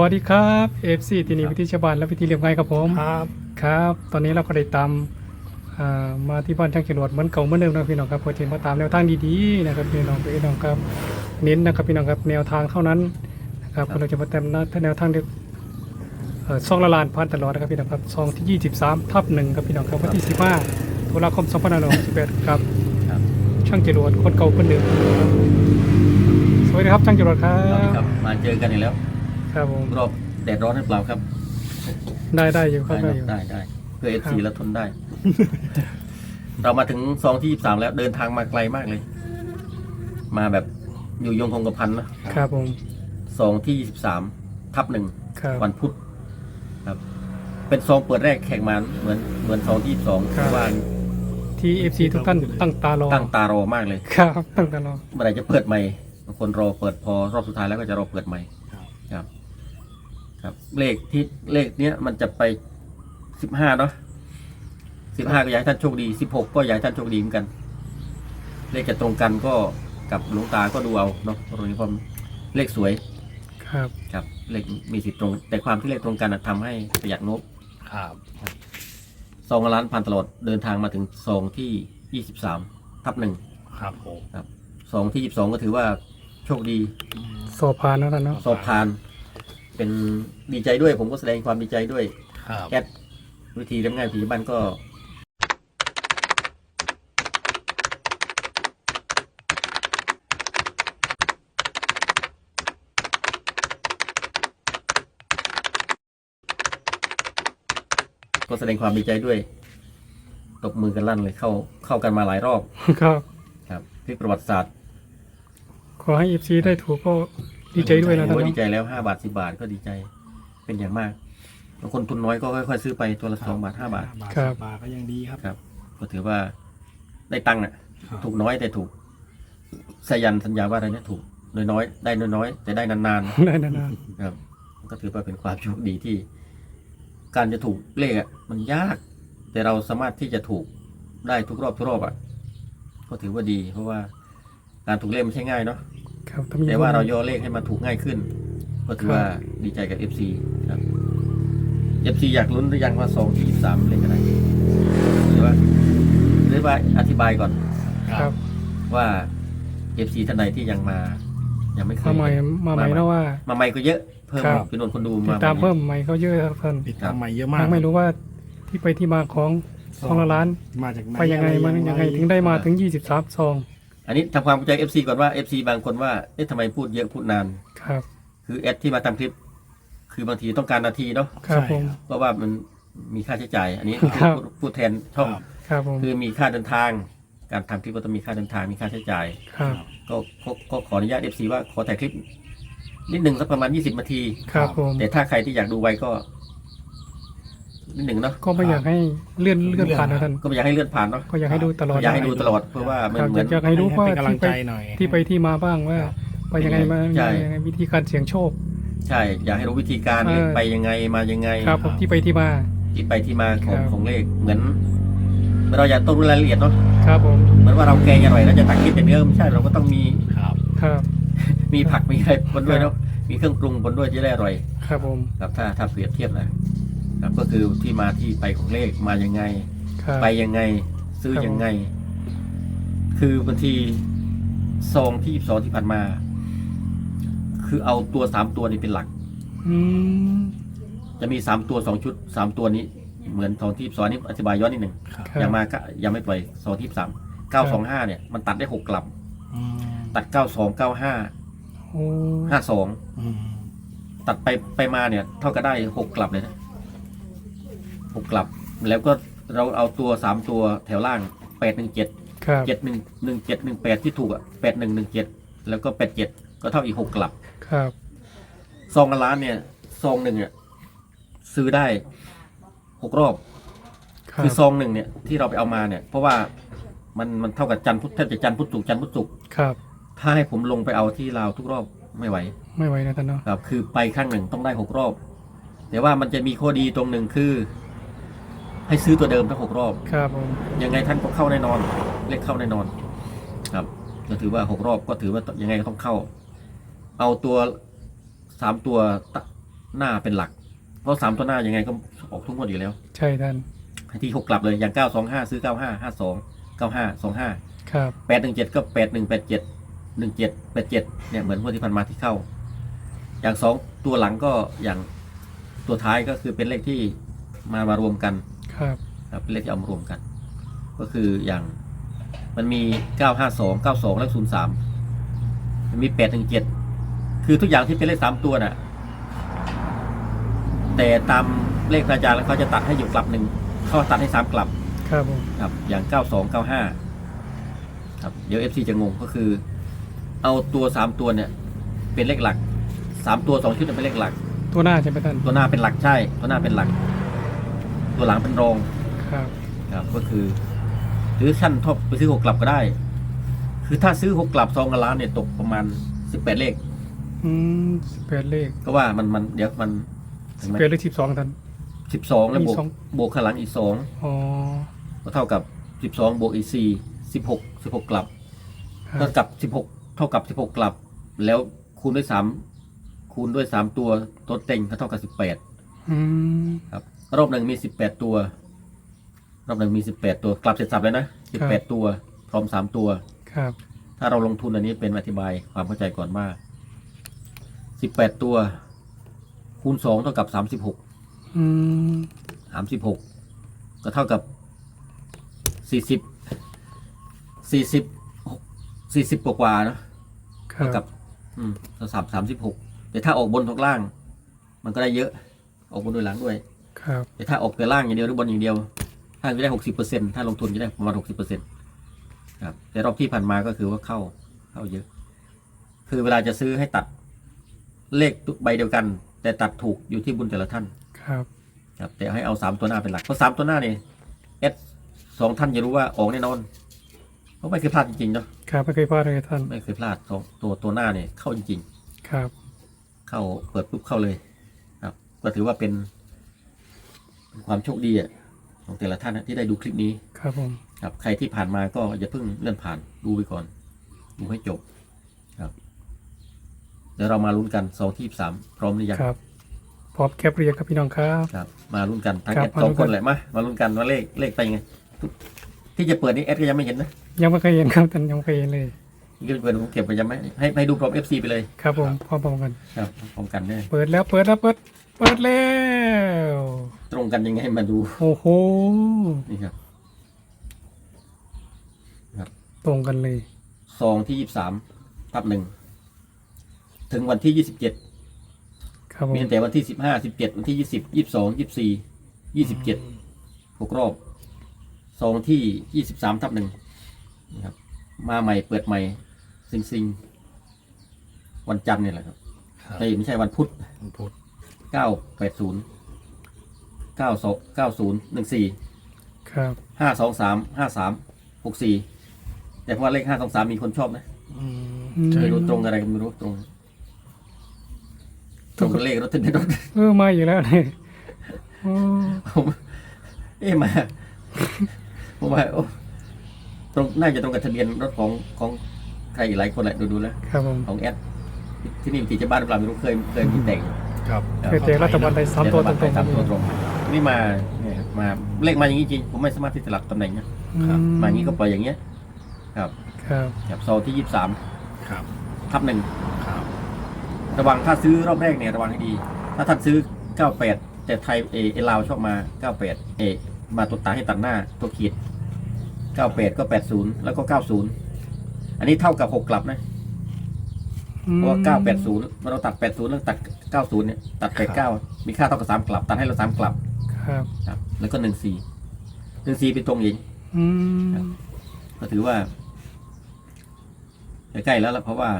วัสดีครับเอฟซีทีนี้วิธีชาวบ้านและวิธีเรียบง่ายครับผมครับครับ ตอนนี้เราก็ได้ตามอ่ามาที่บ้านช่างจรวดเหมือนเก่าเหมือนเดิมนะพี่น้องครับเพื่อที่มาตามแนวทางดีๆนะครับพี่น้องพี่น้องครับเน้นนะครับพี่น้องครับแนวทางเท่านั้นนะครับเราจะมาเต็มหน้าแนวทางเด็กเอ่อซองละลานพันตลอดนะครับพี่น้องครับซองที่ 23 ทับหนึ่งครับพี่น้องครับวันที่ 15ตุลาคม2568ครับครับช่างจรวดคนเก่าคนเดิมครับสวัสดีครับช่างจรวดครัสวัสดีบครับมาเจอกันอีกแล้ว ครับผมรอบแดดร้อนหรือเปล่าครับได้ได้อยู่ครับได้ได้อยู่นะได้ได้เพื่อเอฟคซีรับ แล้วทนได้ เรามาถึงซองที่ยี่สามแล้วเดินทางมาไกลมากเลย มาแบบอยู่ยงคงกระพันนะครับ ผมซองที่ยี่สิบสามทับหนึ่ง ครับ วันพุธครับ เป็นซองเปิดแรกแข่งมาเหมือนเหมือนซองที่ยี่สิบสองครับ ว่าที่เอฟซีทุกท่านตั้งตารอตั้งตารอมากเลยครับ ตั้งตารอเมื่อไหร่จะเปิดใหม่บางคนรอเปิดพอรอบสุดท้ายแล้วก็จะรอเปิดใหม่ครับ ครับ เลขที่เลขเนี้ยมันจะไปสิบห้าเนาะสิบห้าก็อยากให้ท่านโชคดีสิบหกก็อยากให้ท่านโชคดีเหมือนกัน เลขจะตรงกันก็กับหลวงตาก็ดูเอาเนาะตรงนี้ความเลขสวยครับ ครับ เลขมีสิทธิ์ตรง แต่ความที่เลขตรงกันน่ะทำให้ประหยัดงบครับ ซองละล้านพันตลอดเดินทางมาถึงซองที่ยี่สิบสามทับหนึ่งครับผมซองที่ยี่สิบสองก็ถือว่าโชคดี สอบผ่านแล้วกันเนาะ สอบผ่าน เป็นดีใจด้วย ผมก็แสดงความดีใจด้วยครับแอดวิธีเรียบง่ายผีบ้านก็ก็แสดงความดีใจด้วย ตบมือกันลั่นเลยเข้าเข้ากันมาหลายรอบครับ ครับพลิกประวัติศาสตร์ ขอให้เอฟซีได้ถูกก็ ดีใจด้วยนะท่านโอ้ยดีเนาะใจแล้วห้าบาทสิบาทก็ดีใจ เป็นอย่างมากบางคนทุนน้อยก็ค่อยๆซื้อไปตัวละสองบาทห้าบาทบาทสิบบาทก็ยังดีครับครับ ก็ถือว่าได้ตังค์อะ ครับ ถูกน้อยแต่ถูกสายันสัญญาว่าอะไรเนี่ยถูกน้อยๆได้น้อยๆแต่ได้นานได้นานๆครับก็ถือว่าเป็นความโชคดีที่ การจะถูกเลขอะมันยาก แต่เราสามารถที่จะถูกได้ทุกรอบทุกรอบอะก็ถือว่าดี เพราะว่าการถูกเลขไม่ใช่ง่ายเนาะๆ ครับถ้ามีแต่ว่าเราย่อเลขให้มันถูกง่ายขึ้น ก็ถือว่าดีใจกับ FC ครับ FC อยากลุ้นหรือยังว่าสองที่สามเลขอะไรหรือว่าหรือว่าอธิบายก่อนครับ ว่า FC ท่านใดที่ยังมา ยังไม่เคยมาใหม่มาใหม่นะว่า มาใหม่ก็เยอะเพิ่มครับจำนวนคนดูติดมาตามใหเพิ่มใหม่เขาเยอะครับท่านติดตามใหม่เยอะมากยังไม่รู้ว่าที่ไปที่มาของซองละล้านมาจากไหนไปยังไงอะรมันยังไงถึงได้มาถึง 23ซอง อันนี้ทำความเข้าใจ FC ก่อนว่า FC บางคนว่าเอ๊ะทำไมพูดเยอะพูดนาน ครับ คือแอดที่มาทำคลิป คือบางทีต้องการนาทีเนาะครับผม เพราะว่ามันมีค่าใช้จ่าย อันนี้ครับ พูดพูดแทนช่อง ครับครับผม คือมีค่าเดินทาง การทำคลิปก็ต้องมีค่าเดินทางมีค่าใช้จ่าย ครับ ก็ก็ก็ขออนุญาตเอฟซีว่าขอถ่ายคลิปนิดหนึ่งสักประมาณ 20นาที ครับผม แต่ถ้าใครที่อยากดูไวก็ นิดหนึ่งเนาะก็ไม่อยากให้เลื่อนเลื่อนผ่านนะท่าน ก็ไม่อยากให้เลื่อนผ่านเนาะก็อยากให้ดูตลอดอยากให้ดูตลอดเพราะว่ามันครับเหมือนอยากให้รู้ว่าเป็นกำลังที่ไปใจหน่อยที่ไปที่มาบ้างว่า ไปยังไงมาใช่ยังไงวิธีการเสี่ยงโชค ใช่ อยากให้รู้วิธีการเออเลขไปยังไงมายังไงครับผมที่ไปที่มาที่ไปที่มาของครับของเลขเหมือนเหมือนเราอยากต้องรู้รายละเอียดเนาะครับผมเหมือนว่าเราแกงอร่อยแล้วจะตักกินแต่เนื้อไม่ใช่เราก็ต้องมีครับครับ มีผักมีอะไรบนด้วยเนาะมีเครื่องปรุงบนด้วยจะได้อร่อย ครับผมครับถ้าถ้าเปรียบเทียบนะ ครับ ก็คือที่มาที่ไปของเลขมายังไง ครับไปยังไง ซื้อครับยังไง คือบางทีซองที่สองที่ผ่านมา คือเอาตัวสามตัวนี้เป็นหลัก อืมจะมีสามตัวสองชุดสามตัวนี้ เหมือนซองที่สองนี้อธิบายย้อนนิดหนึ่งครับครับยังมาก็ยังไม่ปล่อยซองที่สามเก้าสองห้าเนี่ยมันตัดได้หกกลับ อืมตัดเก้าสองเก้าห้าโอ้ห้าสองอืมตัดไปไปมาเนี่ย เท่ากับได้หกกลับเลยนะ หกกลับ แล้วก็เราเอาตัวสามตัวแถวล่างแปดหนึ่งเจ็ดครับเจ็ดหนึ่งหนึ่งเจ็ดหนึ่งแปดที่ถูกอะแปดหนึ่งหนึ่งเจ็ดแล้วก็แปดเจ็ดก็เท่าอีกหกกลับ ครับ ซองละล้านเนี่ย ซองหนึ่งอะซื้อได้หกรอบ ครัคือบซองหนึ่งเนี่ยที่เราไปเอามาเนี่ย เพราะว่ามันมันเท่ากับจันทร์พุธแทบจะจันทร์พุธศุกร์จันทร์พุธศุกร์ครับ ถ้าให้ผมลงไปเอาที่ลาวทุกรอบไม่ไหว ไม่ไหวนะท่านเนาะครับคือไปครั้งหนึ่งต้องได้หกรอบ แต่ว่ามันจะมีข้อดีตรงหนึ่งคือ ให้ซื้อตัวเดิมทั้งหกรอบ ครับผมยังไงท่านก็เข้าแน่นอน เลขเข้าแน่นอน ครับก็ถือว่าหกรอบก็ถือว่ายังไงก็ต้องเข้า เอาตัวสามตัวตหน้าเป็นหลัก เพราะสามตัวหน้ายังไงก็ออกทุกงวดอยู่แล้ว ใช่ท่านให้ที่หกกลับเลยอย่างเก้าสองห้าซื้อเก้าห้าห้าสองเก้าห้าสองห้าครับแปดหนึ่งเจ็ดก็แปดหนึ่งแปดเจ็ดหนึ่งเจ็ดแปดเจ็ดเนี่ยเหมือนงวดที่ผ่านมาที่เข้า อย่างสองตัวหลังก็อย่างตัวท้ายก็คือเป็นเลขที่มามารวมกัน ครับครับเป็นเลขที่เอามารวมกัน ก็คืออย่างมันมีเก้าห้าสองเก้าสองและศูนย์สามมันมีแปดหนึ่งเจ็ดคือทุกอย่างที่เป็นเลขสามตัวน่ะ แต่ตามเลขพระอาจารย์แล้วเขาจะตัดให้อยู่กลับหนึ่งเขาตัดให้สามกลับ ครับผมครับ อย่างเก้าสองเก้าห้าครับเดี๋ยวเอฟซีจะงงก็คือ เอาตัวสามตัวเนี่ย เป็นเลขหลักสามตัวสองชุดเนี่ยเป็นเลขหลัก ตัวหน้าใช่ไหมท่านตัวหน้าเป็นหลักใช่ ตัวหน้าเป็นหลัก ตัวหลังเป็นรองครับครับก็คือ หรือท่านทบไปซื้อหกกลับก็ได้ คือถ้าซื้อหกกลับซองละล้านเนี่ยตกประมาณสิบแปดเลข อืมสิบแปดเลขก็ว่ามันมันเดี๋ยวมันถึสิงบไหมแปดเลขสิบสองท่านสิบสองแล้วบวกมีสองบวกข้างหลังอีกสองอ๋อก็เท่ากับสิบสองบวกอีกสี่สิบหกสิบหกกลับครัเท่าบกับสิบหกเท่ากับสิบหกกลับ แล้วคูณด้วยสามคูณด้วยสามตัวตัวเต็งก็เท่ากับสิบแปดอืมครับ รอบหนึ่งมีสิบแปดตัว รอบหนึ่งมีสิบแปดตัว กลับเสร็จสับเลยนะสิบแปดตัว พร้อมสามตัว ครับ ถ้าเราลงทุนอันนี้เป็นอธิบายความเข้าใจก่อนว่าสิบแปดตัว คูณสองเท่ากับสามสิบหกอืมสามสิบหกก็เท่ากับสี่สิบสี่สิบสี่สิบกว่าๆเนอะครัเท่ากับบ อืมสามสามสิบหกแต่ถ้าออกบนทอกล่าง มันก็ได้เยอะ ออกบนด้วยหลังด้วย ครับ แต่ถ้าออกแต่ล่างอย่างเดียวหรือบนอย่างเดียว ถ้าจะได้หกสิบเปอร์เซ็นถ้าลงทุนจะได้ประมาณหกสิบเปอร์เซ็นครับ แต่รอบที่ผ่านมาก็คือว่าเข้าเข้าเยอะ คือเวลาจะซื้อให้ตัดเลขใบเดียวกัน แต่ตัดถูกอยู่ที่บุญแต่ละท่าน ครับ ครับ แต่ให้เอาสามตัวหน้าเป็นหลักเพราะสามตัวหน้าเนี่ยเอสสองท่านจะรู้ว่าออกแน่นอนเพราะไม่เคยพลาดจริงๆเนาะครับไม่เคยพลาดเลยท่าน ไม่เคยพลาดสองตัวตัวหน้าเนี่ยเข้าจริงครับๆเข้าเปิดปุ๊บเข้าเลย ครับ ก็ถือว่าเป็นเป็น ความโชคดีอะของแต่ละท่านนะที่ได้ดูคลิปนี้ ครับผม ครับใครที่ผ่านมาก็อย่าเพิ่งเลื่อนผ่านดูไปก่อน ดูให้จบครับเดี๋ยวเรามาลุ้นกันสองที่สามพร้อมหรือยังครับ พร้อมแคปเรียกครับพี่น้องครับ ครับ มาลุ้นกันทั้งครัแอบดมาสลุ้องนคกันนแหละมามาลุ้นกันว่าเลขเลขไปยังไงที่จะเปิดนี่แอดก็ยังไม่เห็นนะยังไม่เคยเห็นครับท่านยังไม่เคยเห็นเลยนี่ก็เปิดผมเก็บไปยังไม่ให้ให้ดูพร้อมเอฟซีไปเลยครับผมพร้อมๆกัน ครับพร้อมกันได้เปิดแล้วเปิดแล้วเปิด เปิดแล้ว ตรงกันยังไงมาดู โอ้โห นี่ครับ ตรงกันเลย ซองที่ยี่สามทับหนึ่ง ถึงวันที่ยี่สิบเจ็ดครับผมมีตั้งแต่วันที่สิบห้าสิบเจ็ดวันที่ยี่สิบยี่สิบสองยี่สิบสี่ยี่สิบเจ็ดหกรอบ ซองที่ยี่สิบสามทับหนึ่งนะครับ มาใหม่เปิดใหม่ ซิงซิง วันจันทร์เนี่ยแหละครับครับ เอ้ยไม่ใช่วันพุธวันพุธ เก้าแปดศูนย์เก้าสองเก้าศูนย์หนึ่งสี่ครับ ห้าสองสามห้าสามหกสี่แต่เพราะว่าเลขห้าสองสามมีคนชอบนะอืมอืมไม่รู้ตรงอะไรกันไม่รู้ตรง ตรงกับเลขรถทะเบียนรถ เออมาอยู่แล้วเนี่ยโอ้ผมเอ๊ะมาผมว่าโอ้ตรงน่าจะตรงกับทะเบียนรถของของใครอีกหลายคนแหละดูดูแล้ว ครับผม ของแอดที่นี่ที่จะบ้านหรือเปล่าไม่รู้เคยเคยมีแต่ง ครับเคยเจอรัฐบาลไทยสามตัวตรงๆสามตัวตรงนี่มาเนี่ยครับมาเลขมาอย่างนี้จริงผมไม่สามารถที่จะหลักตำแหน่งนะอืมาอย่างนี้ก็ปล่อยอย่างเงี้ยครับครับครับซองที่ยี่สิบสามครับทับหนึ่งครับระวังถ้าซื้อรอบแรกเนี่ยระวังให้ดี ถ้าท่านซื้อ98แต่ไทยเอเอลาวชอบมา98เอมาตัวตาให้ตัดหน้าตัวขีด98ก็80แล้วก็90อันนี้เท่ากับ6กลับนะ เพราะว่า980มันเราตัด 80 แล้วตัด 90เนี่ยตัด89มีค่าเท่ากับ3กลับ ตัดให้เรา3กลับครับ ครับ แล้วก็14 14เป็นตรงเองอืมครับก็ถือว่าใกล้ๆแล้วล่ะเพราะว่า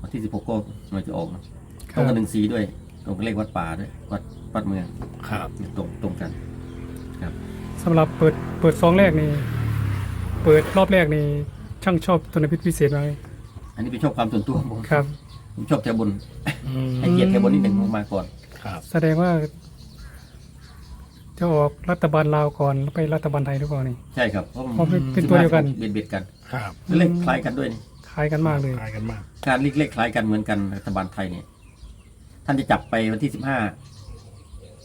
วันที่16ก็มันจะออกนะคตรงกับรับหนึ่งสีด้วย ตรงกับเลขวัดป่าด้วยวัดวัดเมืองครับตรงตรงกันสำหรับเปิดเปิดซองแรกนี่เปิดรอบแรกนี่ช่างชอบตัวไหนพิเศษไหมอันนี้เป็นชอบความส่วนตัวผมครับ ผมชอบแถวบน อืมให้เกียรติแถวบนนิดหนึ่งผมมาก่อน ครับ แสดงว่า จะออกรัฐบาลลาวก่อนแล้วไปรัฐบาลไทยหรือเปล่านี่ ใช่ครับเพราะเพราะเป็นเป็นตัวเดียวกัน เบียดเบียดกันครับเลขคล้ายกันด้วยนี่คล้ายกันมากเลย คล้ายกันมาก การเลขเลขคล้ายกันเหมือนกันรัฐบาลไทยเนี่ยท่านจะจับไปวันที่สิบห้า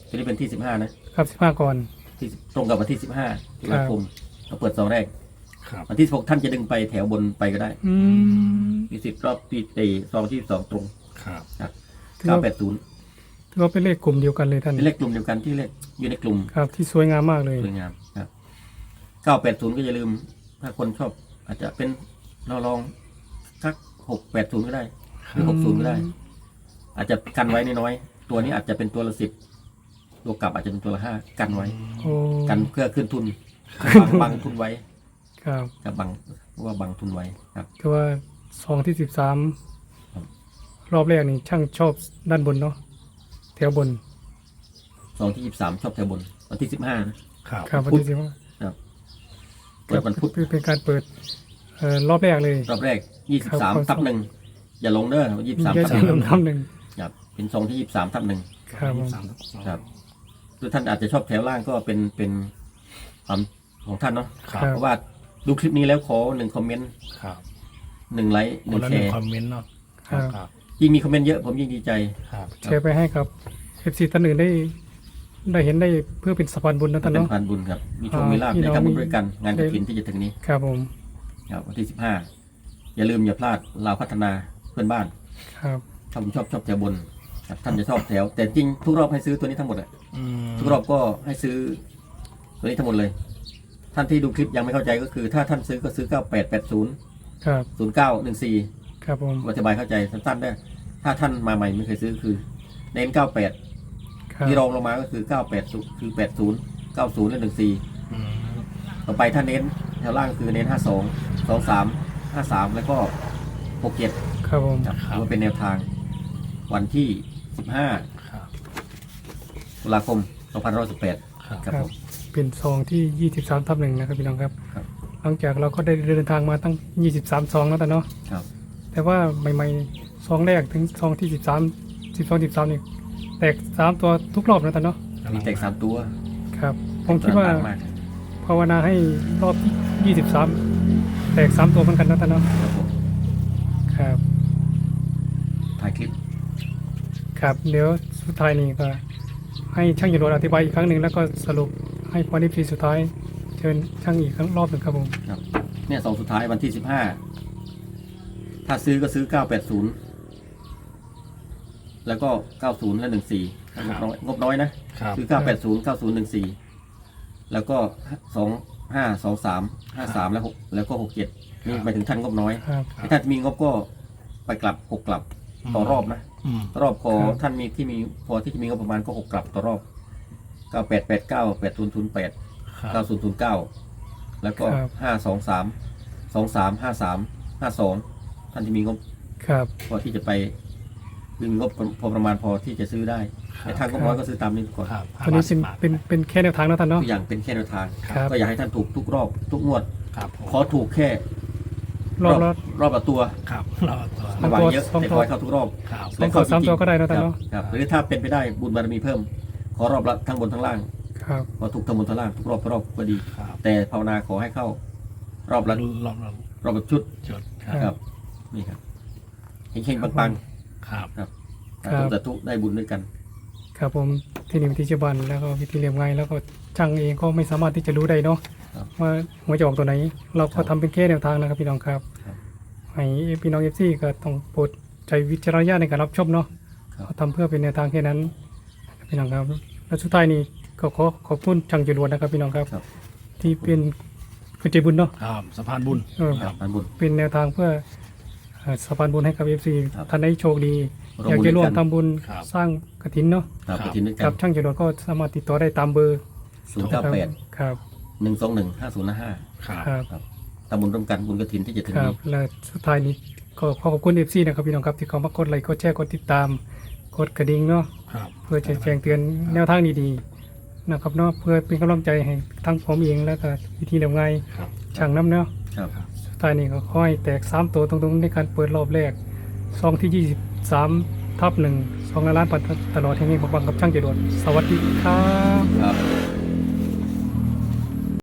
จะได้เป็นที่สิบห้านะ ครับสิบห้าก่อน ที่ตรงกับวันที่สิบห้าตุลาคมเราเปิดซองแรก ครับวันที่สิบหกท่านจะดึงไปแถวบนไปก็ได้อืมมีสิทธิ์รอบที่ตีซองที่สองตรงครับครับถือเก้าว่าแปดศูนย์ถือว่าเป็นเลขกลุ่มเดียวกันเลยท่านเป็นเลขกลุ่มเดียวกันที่เลขอยู่ในกลุ่มครับ ที่สวยงามมากเลย สวยงามครับเก้าแปดศูนย์ก็อย่าลืม ถ้าคนชอบอาจจะเป็นเราลองสักหกแปดศูนย์ก็ได้ หรือหกศูนย์ก็ได้ อาจจะกันไว้น้อยๆตัวนี้อาจจะเป็นตัวละสิบตัวกลับอาจจะเป็นตัวละห้ากันไว้ โอ้กันเพื่อขึ้นทุนบังบังทุนไว้ ครับกับบังว่าบังทุนไว้ครับก็ว่าซองที่สิบสามครับ รอบแรกนี่ช่างชอบด้านบนเนาะแถวบนสองที่ยี่สามชอบแถวบนวันที่สิบห้าครับ ครับวันที่สิบห้าครับเปิดวันพุธเป็นการเปิดเอ่อรอบแรกเลย รอบแรกยี่สิบครัสามบทับหนึ่งอย่าลงเด้อยี่สิบสามแค่ทับสาหนึ่งมทำหนึ่งครับเป็นซองที่ยี่สิบสามทับหนึ่ง ครับผมสามสองครับ หรือท่านอาจจะชอบแถวล่างก็เป็นเป็นความของท่านเนาะครับ เพราะว่า ดูคลิปนี้แล้วขอหนึ่งคอมเมนต์ครับหนึ่งไลค์หคนึ่นงละแชหนึ่งร์คอมเมนต์เนาะครับครับยิ่งมีคอมเมนต์เยอะผมยิ่งดีใจ ครับแชร์ไปให้กับเอฟซีท่านอื่นได้ ได้เห็นได้เพื่อเป็นสะพานบุญนะท่านเป็นเนาะพันบุญครับ มีโชคอ่ามีลาภพี่ในน้อง ทำบุญด้วยกัน งานกได้ฐินที่จะถึงนี้ครับผมครับวันที่สิบห้าอย่าลืมอย่าพลาดเราวพัฒนาเพื่อนบ้านครับ ถ้าผมชอบชอบแถวบนครับท่านจะชอบแถว แต่จริงทุกรอบให้ซื้อตัวนี้ทั้งหมดอะอืมทุกรอบก็ให้ซื้อตัวนี้ทั้งหมดเลย ท่านที่ดูคลิปยังไม่เข้าใจก็คือ ถ้าท่านซื้อก็ซื้อ 9880 ครับ 0914ครับผม อธิบายเข้าใจสั้นๆได้ถ้าท่านมาใหม่ไม่เคยซื้อคือ เน้น 98 ครับ ที่รองลงมาก็คือ 98คือ 80 90 และ 14 อืมต่อไปถ้าเน้นแถวล่างก็คือเน้น 52 23 53 แล้วก็ 67 ครับผม ครับถือว่าเป็นแนวทางวันที่15ครับตุลาคม 2518 ครับครับผมเป็นซองที่ 23ทับหนึ่งนะครับพี่น้องครับ ครับ หลังจากเราก็ได้เดินทางมาตั้ง 23ซองแล้วแต่เนาะ ครับ แต่ว่าใหม่ๆซองแรกถึงซองที่ 13 12 13นี่แตกสามตัวทุกรอบนะแต่เนาะ มีแตกสามตัวครับ ผมคิดว่าต่งมากภาวนาให้รอบที่23 แตกสามตัวเหมือนกันนะแต่เนาะ ครับผมครับ ถ่ายคลิป ครับ เดี๋ยวสุดท้ายนี้ก็ ให้ช่างหยุดรถอธิบายอีกครั้งหนึ่งแล้วก็สรุปให้พอนิพีสุดท้ายเชิญช่างอีกครั้งรอบหนึ่งครับผมครับเนี่ยสองสุดท้ายวันที่สิบห้าถ้าซื้อก็ซื้อเก้าแปดศูนย์แล้วก็เก้าศูนย์และหนึ่งสี่งบน้อยงบน้อยนะครับ ซื้อเก้าแปดศูนย์เก้าศูนย์หนึ่งสี่แล้วก็สองห้าสองสามห้าสามแล้วหกแล้วก็หกเจ็ดนี่หมายถึงท่านงบน้อยครับ ถ้าท่านมีงบก็ไปกลับหกกลับต่อรอบนะ อืม รอบพอครับ ท่านมีที่มีพอที่จะมีงบประมาณก็หกกลับต่อรอบเก้าแปดแปดเก้าแปดศูนย์ศูนย์แปดครับ เก้าศูนย์ศูนย์เก้าแล้วก็ครับ ห้าสองสามสองสามห้าสามห้าสองท่านที่มีงบครับ พอที่จะไปมีงบพอประมาณพอที่จะซื้อได้แต่ทางงบน้อยก็ซื้อตามนี้ก่อนครับตอนนี้เป็นเป็นเป็นแค่แนวทางนะท่านเนาะ ทุกอย่างเป็นแค่แนวทาง ครับ ก็อยากให้ท่านถูกทุกรอบทุกงวด ครับผมขอถูกแค่ รอบละรอบละตัวครับเราตัวสอระงวังตัวเยอะสองแต่ตัขวอให้เข้าทุกรอบครับสองตัวสามตัวก็ได้นะท่านครับเนาะครับหรือถ้าเป็นไปได้บุญบารมีเพิ่ม ขอรอบละทั้งบนทั้งล่างครับขอถูกทั้งบนทั้งล่างทุกรอบทุกรอบก็ดี ครับแต่ภาวนาขอให้เข้า รอบละรอบรอบรอบละชุดจดคครัรับครับนี่ครับเฮงๆปังครับๆครับครับสาธุสาธุได้บุญด้วยกัน ครับผมที่นี่วิธีเชบันแล้วก็วิธีเรียมไงแล้วก็ช่างเองก็ไม่สามารถที่จะรู้ได้เนาะ ครับ ว่าหัวจะออกตัวไหน เราครัก็บทำเป็นแค่แนวทางนะครับพี่น้องครับครับให้พี่น้องเอฟซีก็ต้องโปรดใจวิจารณญาณในการรับชมเนาะครับเราทำเพื่อเป็นแนวทางแค่นั้นพี่น้องครับ และสุดท้ายนี้ก็ขอขอบคุณช่างจรวดนะครับพี่น้องครับ ครับที่เป็นคนใจบุญเนาะครับสะพานบุญ เออครับบุญ เป็นแนวทางเพื่อเอ่อสะพานบุญให้กับเอฟซีครับท่านได้โชคดีร่วมอยากบุญจะร่วมด้วยกัน ทำบุญครับ สร้างกฐินเนาะครับครับ ไปทินด้วยกักันบช่างจรวดก็สามารถติดต่อได้ตามเบอร์ศูนย์เก้าแปดครับ หนึ่งสองหนึ่งห้าศูนย์ห้าครับครับทำบุญร่วมกันบุญกระถินที่จะถึงครับนี้และสุดท้ายนี้ก็ขอขอบคุณเอฟซีนะครับพี่น้องครับที่เขามากดไลค์กดแชร์กดติดตามกดกระดิ่งเนาะครับ เพื่อจะแจ้งเตือนแนวทางดีๆนะครับเนาะเพื่อเป็นกำลังใจให้ทั้งผมเองแล้วก็วิธีเดิมไงครับ ช่างน้ำเนาะ ครับ สุดท้ายนี้ก็ขอให้แตกสามตัวตรงๆในการเปิดรอบแรกซองที่ 23 ทับหนึ่งสองล้านปันตลอดแห่งนี้บังกับช่างจรวดสวัสดีครับ ครับ